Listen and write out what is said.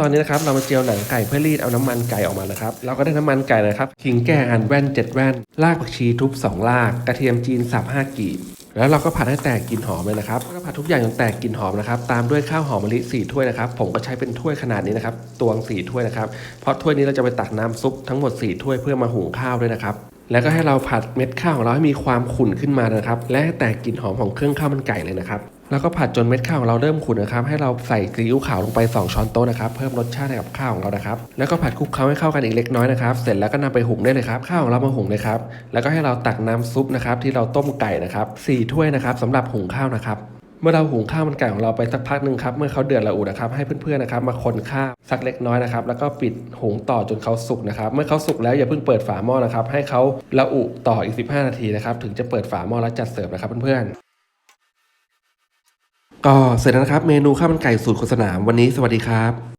ตอนนี้นะครับเรามาเจียวหนังไก่เพื่อรีดเอาน้ำมันไก่ออกมานะครับ เราก็ได้น้ำมันไก่นะครับขิงแก่หั่นแว่นเจ็ดแว่นรากผักชีทุบสองราก กระเทียมจีนสับห้ากีบแล้วเราก็ผัดให้แตกกลิ่นหอมเลยนะครับก็ผัดทุกอย่างจนแตกกลิ่นหอมนะครับ ตามด้วยข้าวหอมมะลิสี่ถ้วยนะครับ ผมก็ใช้เป็นถ้วยขนาดนี้นะครับ ตวงสี่ถ้วยนะครับ เพราะถ้วยนี้เราจะไปตักน้ำซุปทั้งหมดสี่ถ้วยเพื่อมาหุงข้าวด้วยนะครับ แล้วก็ให้เราผัดเม็ดข้าวของเราให้มีความขุ่นขึ้นมานะครับ และให้แตกกลิ่นหอมของเครื่องข้าวมันไก่เลยนะครับ แล้วก็ผัดจนเม็ดข้าวของเราเริ่มขุ่นนะครับ ให้เราใส่ซีอิ๊วขาวลงไป 2 ช้อนโต๊ะนะครับ เพิ่มรสชาติให้กับข้าวของเรานะครับ แล้วก็ผัดคลุกเคล้าให้เข้ากันอีกเล็กน้อยนะครับ เสร็จแล้วก็นำไปหุงได้เลยครับ ข้าวของเรามาหุงเลยครับ แล้วก็ให้เราตักน้ำซุปนะครับที่เราต้มไก่นะครับสี่ถ้วยนะครับสำหรับหุงข้าวนะครับเมื่อเราหุงข้าวมันไก่ของเราไปสักพักหนึ่งครับ เมื่อเขาเดือดระอุนะครับ ให้เพื่อนๆนะครับมาคนข้าวสักเล็กน้อยนะครับ แล้วก็ปิดหุงต่อจนเขาสุกนะครับ เมื่อเขาสุกแล้วอย่าเพิ่งเปิดฝาหม้อนะครับ ให้เขาระอุต่ออีก 15 นาทีนะครับ ถึงจะเปิดฝาหม้อแล้วจัดเสิร์ฟนะครับเพื่อนๆ ก็เสร็จแล้วนะครับ เมนูข้าวมันไก่สูตรคนสนามวันนี้สวัสดีครับ